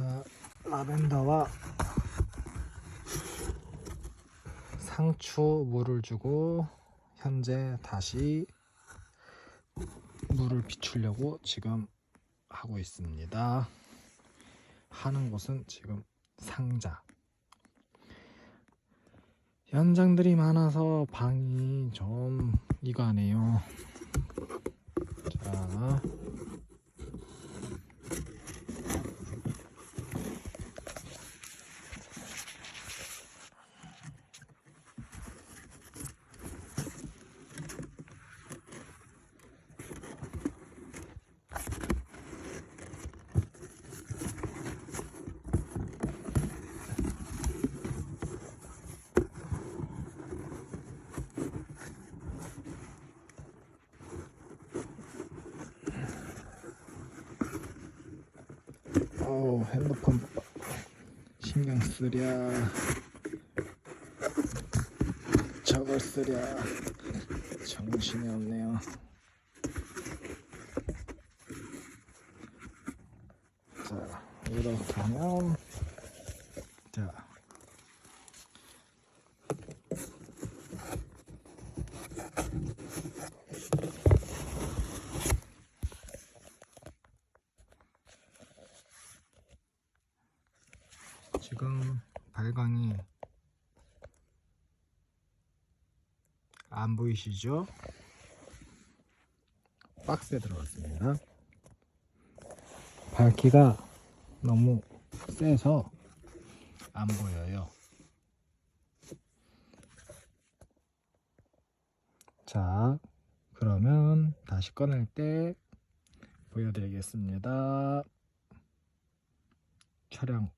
자, 라벤더와 상추 물을 주고 현재 다시 물을 비추려고 지금 하고 있습니다. 하는 곳은 지금 상자. 연장들이 많아서 방이 좀 이가네요. 자, 어우 핸드폰 신경 쓰랴. 저걸 쓰랴. 정신이 없네요. 자 이렇게 하면 자 지금 발광이 안 보이시죠? 박스에 들어갔습니다. 밝기가 너무 세서 안 보여요. 자, 그러면 다시 꺼낼 때 보여드리겠습니다. 촬영